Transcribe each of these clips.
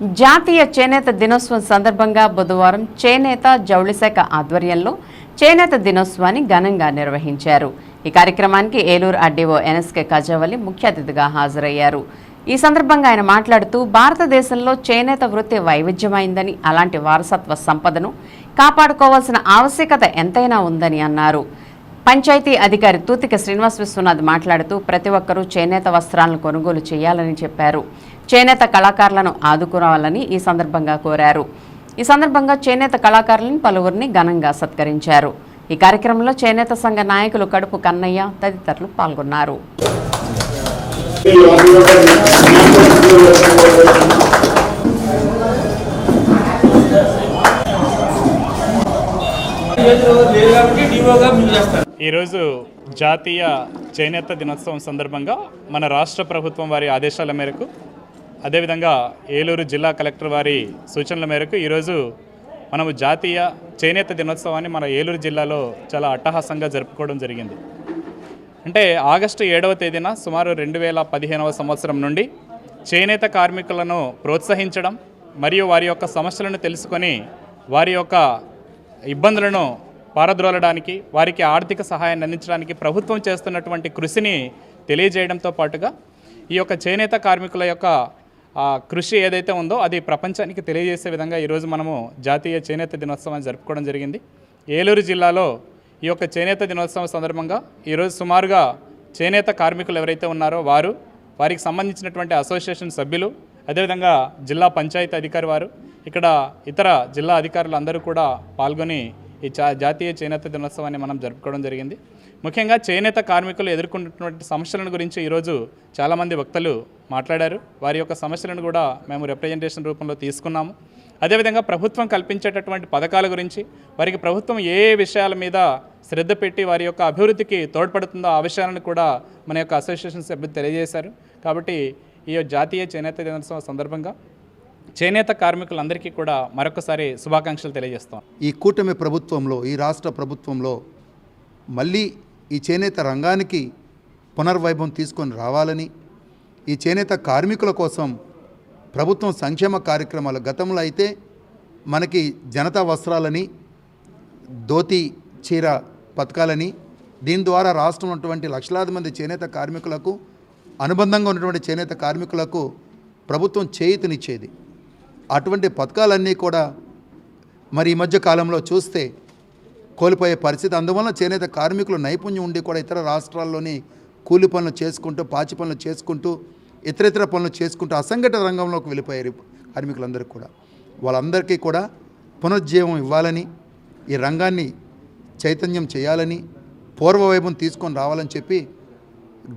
జాతీయ చేనేత దినోత్సవం సందర్భంగా బుధవారం చేనేత జౌళి శాఖ ఆధ్వర్యంలో చేనేత దినోత్సవాన్ని ఘనంగా నిర్వహించారు. ఈ కార్యక్రమానికి ఏలూరు అడ్డీఓ ఎన్ఎస్కే కజావలి ముఖ్య అతిథిగా హాజరయ్యారు. ఈ సందర్భంగా ఆయన మాట్లాడుతూ భారతదేశంలో చేనేత వృత్తి వైవిధ్యమైందని అలాంటి వారసత్వ సంపదను కాపాడుకోవాల్సిన ఆవశ్యకత ఎంతైనా ఉందని అన్నారు. పంచాయతీ అధికారి తూతిక శ్రీనివాస్ విశ్వనాథ్ మాట్లాడుతూ ప్రతి ఒక్కరూ చేనేత వస్త్రాలను కొనుగోలు చేయాలని చెప్పారు. చేనేత కళాకారులను ఆదుకోవాలని ఈ సందర్భంగా కోరారు. ఈ సందర్భంగా చేనేత కళాకారులను పలువురిని ఘనంగా సత్కరించారు. ఈ కార్యక్రమంలో చేనేత సంఘ నాయకులు కడుపు కన్నయ్య తదితరులు పాల్గొన్నారు. ఈరోజు జాతీయ చేనేత దినోత్సవం సందర్భంగా మన రాష్ట్ర ప్రభుత్వం వారి ఆదేశాల మేరకు అదేవిధంగా ఏలూరు జిల్లా కలెక్టర్ వారి సూచనల మేరకు ఈరోజు మనము జాతీయ చేనేత దినోత్సవాన్ని మన ఏలూరు జిల్లాలో చాలా అట్టహాసంగా జరుపుకోవడం జరిగింది. అంటే ఆగస్టు ఏడవ తేదీన సుమారు రెండు వేల పదిహేనవ సంవత్సరం నుండి చేనేత కార్మికులను ప్రోత్సహించడం మరియు వారి యొక్క సమస్యలను తెలుసుకొని వారి యొక్క ఇబ్బందులను పారద్రోలడానికి వారికి ఆర్థిక సహాయాన్ని అందించడానికి ప్రభుత్వం చేస్తున్నటువంటి కృషిని తెలియజేయడంతో పాటుగా ఈ యొక్క చేనేత కార్మికుల యొక్క కృషి ఏదైతే ఉందో అది ప్రపంచానికి తెలియజేసే విధంగా ఈరోజు మనము జాతీయ చేనేత దినోత్సవాన్ని జరుపుకోవడం జరిగింది. ఏలూరు జిల్లాలో ఈ యొక్క చేనేత దినోత్సవం సందర్భంగా ఈరోజు సుమారుగా చేనేత కార్మికులు ఎవరైతే ఉన్నారో వారు వారికి సంబంధించినటువంటి అసోసియేషన్ సభ్యులు అదేవిధంగా జిల్లా పంచాయతీ అధికారి వారు ఇక్కడ ఇతర జిల్లా అధికారులు అందరూ కూడా పాల్గొని ఈ చా జాతీయ చేనేత దినోత్సవాన్ని మనం జరుపుకోవడం జరిగింది. ముఖ్యంగా చేనేత కార్మికులు ఎదుర్కొంటున్నటువంటి సమస్యలను గురించి ఈరోజు చాలామంది వక్తలు మాట్లాడారు. వారి యొక్క సమస్యలను కూడా మేము రిప్రజెంటేషన్ రూపంలో తీసుకున్నాము. అదేవిధంగా ప్రభుత్వం కల్పించేటటువంటి పథకాల గురించి వారికి ప్రభుత్వం ఏ ఏ విషయాల మీద శ్రద్ధ పెట్టి వారి యొక్క అభివృద్ధికి తోడ్పడుతుందో ఆ విషయాలను కూడా మన యొక్క అసోసియేషన్ సభ్యులు తెలియజేశారు. కాబట్టి ఈ జాతీయ చేనేత దినోత్సవం సందర్భంగా చేనేత కార్మికులందరికీ కూడా మరొకసారి శుభాకాంక్షలు తెలియజేస్తాం. ఈ కూటమి ప్రభుత్వంలో ఈ రాష్ట్ర ప్రభుత్వంలో మళ్ళీ ఈ చేనేత రంగానికి పునర్వైభవం తీసుకొని రావాలని ఈ చేనేత కార్మికుల కోసం ప్రభుత్వం సంక్షేమ కార్యక్రమాలు గతంలో అయితే మనకి జనతా వస్త్రాలని ధోతి చీర పథకాలని దీని ద్వారా రాష్ట్రంలో ఉన్నటువంటి లక్షలాది మంది చేనేత కార్మికులకు అనుబంధంగా ఉన్నటువంటి చేనేత కార్మికులకు ప్రభుత్వం చేయితనిచ్చేది. అటువంటి పథకాలన్నీ కూడా మరి ఈ మధ్య కాలంలో చూస్తే కోల్పోయే పరిస్థితి. అందువలన చేనేత కార్మికులు నైపుణ్యం ఉండి కూడా ఇతర రాష్ట్రాల్లోని కూలి పనులు చేసుకుంటూ పాచి పనులు చేసుకుంటూ ఇతర ఇతర పనులు చేసుకుంటూ అసంఘటిత రంగంలోకి వెళ్ళిపోయారు కార్మికులందరికీ కూడా. వాళ్ళందరికీ కూడా పునరుజ్జీవం ఇవ్వాలని ఈ రంగాన్ని చైతన్యం చేయాలని పూర్వవైభవం తీసుకొని రావాలని చెప్పి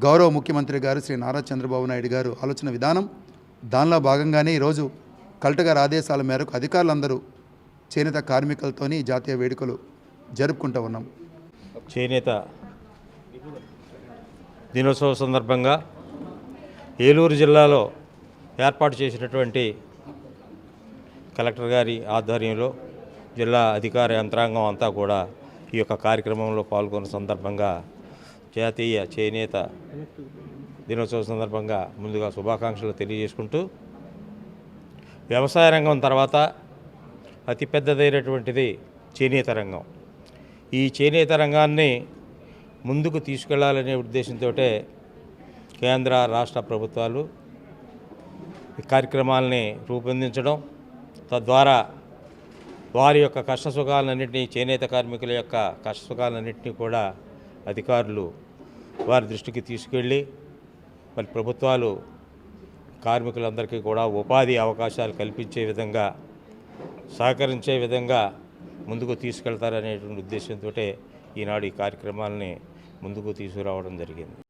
గౌరవ ముఖ్యమంత్రి గారు శ్రీ నారా చంద్రబాబు నాయుడు గారు ఆలోచన విధానం. దానిలో భాగంగానే ఈరోజు కలెక్టర్ గారి ఆదేశాల మేరకు అధికారులందరూ చేనేత కార్మికులతోని జాతీయ వేడుకలు జరుపుకుంటూ ఉన్నాం. చేనేత దినోత్సవ సందర్భంగా ఏలూరు జిల్లాలో ఏర్పాటు చేసినటువంటి కలెక్టర్ గారి ఆధ్వర్యంలో జిల్లా అధికార యంత్రాంగం అంతా కూడా ఈ యొక్క కార్యక్రమంలో పాల్గొన్న సందర్భంగా జాతీయ చేనేత దినోత్సవం సందర్భంగా ముందుగా శుభాకాంక్షలు తెలియజేసుకుంటూ వ్యవసాయ రంగం తర్వాత అతిపెద్దదైనటువంటిది చేనేత రంగం. ఈ చేనేత రంగాన్ని ముందుకు తీసుకెళ్ళాలనే ఉద్దేశంతో కేంద్ర రాష్ట్ర ప్రభుత్వాలు ఈ కార్యక్రమాలని రూపొందించడం తద్వారా వారి యొక్క కష్టసుఖాలన్నింటినీ చేనేత కార్మికుల యొక్క కష్టసుఖాలన్నింటినీ కూడా అధికారులు వారి దృష్టికి తీసుకెళ్ళి మరి ప్రభుత్వాలు కార్మికులందరికీ కూడా ఉపాధి అవకాశాలు కల్పించే విధంగా సహకరించే విధంగా ముందుకు తీసుకెళ్తారనేటువంటి ఉద్దేశంతో ఈనాడు ఈ కార్యక్రమాలని ముందుకు తీసుకురావడం జరిగింది.